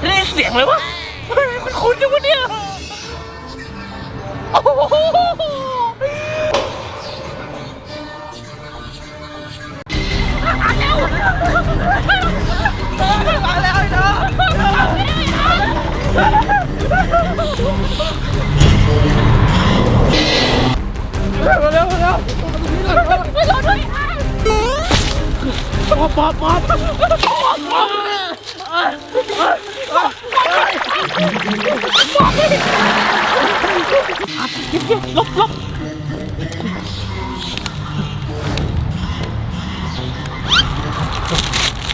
ได้ยินเสียงเลยวะเฮ้ยคุณคุณจังวะเนี่ย โอ้โห ป๊อปป๊อปป๊อปป๊อปป๊อปลบลบ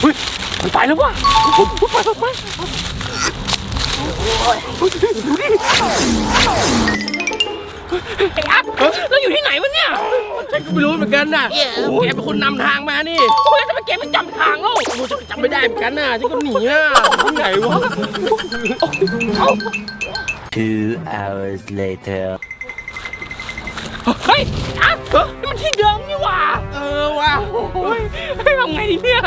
เฮ้ยมันไปแล้วว่ะไปไปไป ไอ้อัพเราอยู่ที่ไหนวะเนี่ยฉันก็ไม่รู้เหมือนกันน่ะแกเป็นคนนำทางมานี่โอ้ยทำไมแกไม่จำทางเล่าโอ้ฉันก็จำไม่ได้เหมือนกันน่ะฉันก็หนีอะที่ไหนวะ Two hours later. เฮ้ยอัพนี่มันที่เดิมนี่หว่า เออว่ะโอ้ยให้ทำไงดีเนี่ย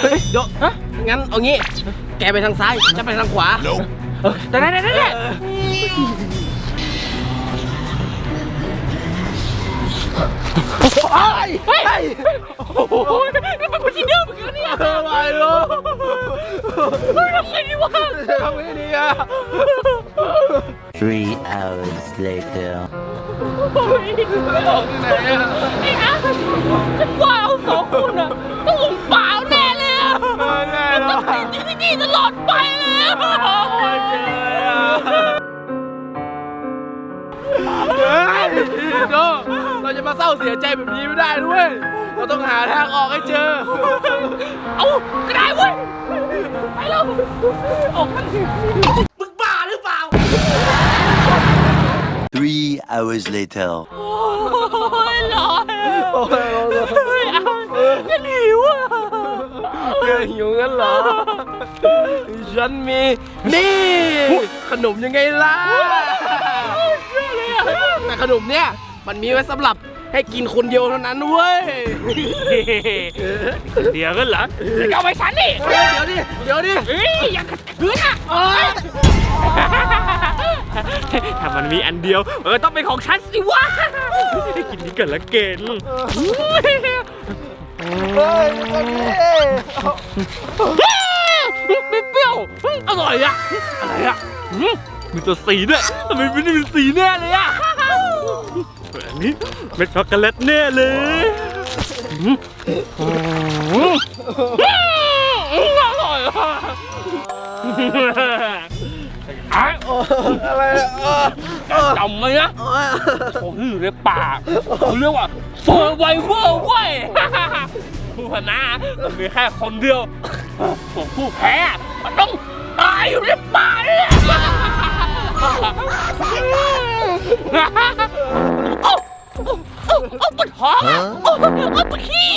เฮ้ยเดี๋ยวฮะงั้นเอางี้ แกไปทางซ้ายฉันไปทางขวาเออได้ได้ได้ได้ ไอ้เฮ้ยโอ้โหนี่มันเป็นที่เดิมเหมือนกันเนี่ยเออไปลูกเฮ้ยทำไงดีวะทำไงดีอะ Three hours later. ออกที่ไหนอะไอ้อาฉันว่าเราสองคนอะต้องลงเปล่าแน่เลยอะเออแน่ต้แล้อวงติดอยู่ที่นี่ตลอดไปเลยอะเฮ้ยโด เราจะมาเศร้าเสียใจแบบนี้ไม่ได้ด้วย เราต้องหาทางออกให้เจอ เอาก็ได้เว้ย ไปแล้วออกกันมึงบ้าหรือเปล่า Three hours later. โอ้ยร้อนเฮ้ยอาฉันหิวอะเธอหิวงั้นเหรอ ฉันมี นี่ ขนมยังไงล่ะแต่ขนมเนี่ย มันมีไว้สำหรับให้กินคนเดียวเท่านั้นเว้ย เดี๋ยวกันเหรอจะเอาไปฉันดิเดี๋ยวดิ เดี๋ยวดิเฮ้ยอย่าขัดขืนอะเอ้ยถ้ามันมีอันเดียว เออต้องเป็นของฉันสิวะได้กินนี้กันละเกณฑ์เฮ้ยมันนี่ไม่เปรี้ยวเฮ้ยอร่อยอะอะไรอะหืมมีตัวสีด้วยทำไมไม่ได้เป็นสีแน่เลยอะอั นนี้เม็ดช็อกโกแลตแน่เลยหืมหืมอร่อยอะอะอะไรอะเออจำไว้นะเออผมที่อยู่ในป่าเขาเรียกว่าเซอร์ไวเวอร์เว้ยผู้ชนะมันมีแค่คนเดียวส่วนผู้แพ้มันต้องตายอยู่ในป่าเนี่ย โอ้โอ้โอ้โอ้ปวดท้องโอ้โอ้ปวดขี้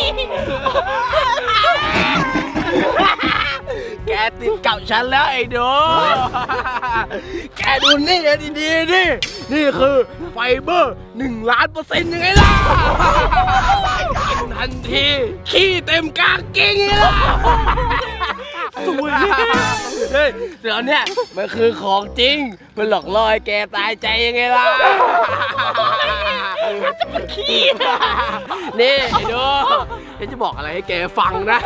แกติดกับฉันแล้วไอ้โดแกดูนี่นะดีๆนี่ นี่คือไฟเบอร์หนึ่งล้านเปอร์เซ็นต์ยังไงล่ะ ทันที ขี้เต็มกางเกงเลยล่ะ สวย เฮ้ยเดี๋ยวเนี่ยมันคือของจริง มันหลอกล่อให้แกตายใจยังไงล่ะจะปวดขี้นี่ไอ้โดฉันจะบอกอะไรให้แกฟังนะ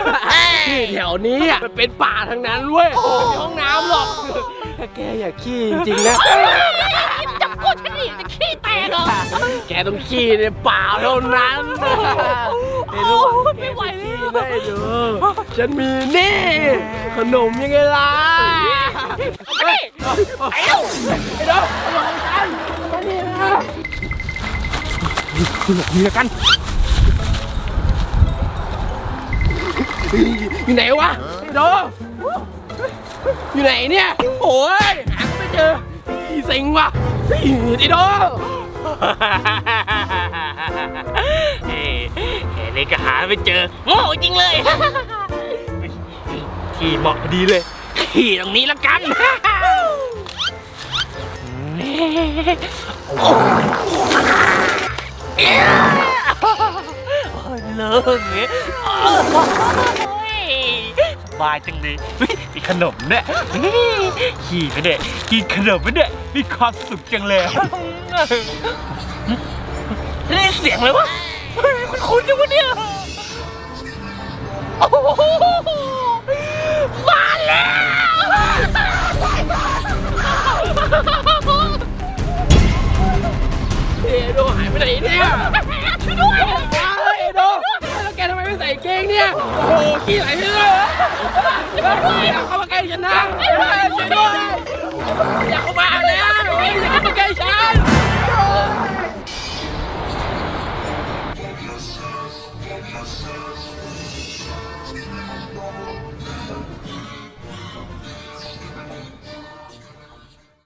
ที่แถวนี้อะมันเป็นป่าทั้งนั้นเว้ยไม่มีห้องน้ำหรอก ถ้าแกอยากขี้จริงๆนะ จับกดฉันดิจะขี้แตกเหรอ แกต้องขี้ในป่าเท่านั้น ไอ้ลูกไม่ไหวแล้ขี้วได้เด้อฉันมีนี่ ขนมยังไงล่ะเฮ้ไปไอ้เด้อขนมของฉันมานี่นะมีกันอยู่ไหนวะไอ้เด้ออยู่ไหนเนี่ยโอ้ยหาไม่เจอเซ็งว่ะไอ้เด้อ แค่นี้ก็หาไม่เจอ โง่จริงเลย ที่เหมาะดีเลยขี่ตรงนี้ละกันเอย่างเงี้ยโอ้ยบายจังเลยมีขนมเนี่ยขี่ไปเนี่ยกินขนมไปเนี่ยมีความสุขจังเลยนี่เสียงเลยวะ เฮ้ยมันคุ้นจังวะเนี่ยโอ้โหมาแล้วเอโดหายไปไหนเนี่ยช่วยด้วยเอโดแล้วแกทำไมไม่ใส่เกงเนี่ย โอ้โหขี้ไหลไปเลยช่วยด้วยเข้ามาใกล้ฉันนะช่วยด้วยอย่าเข้ามาแล้ว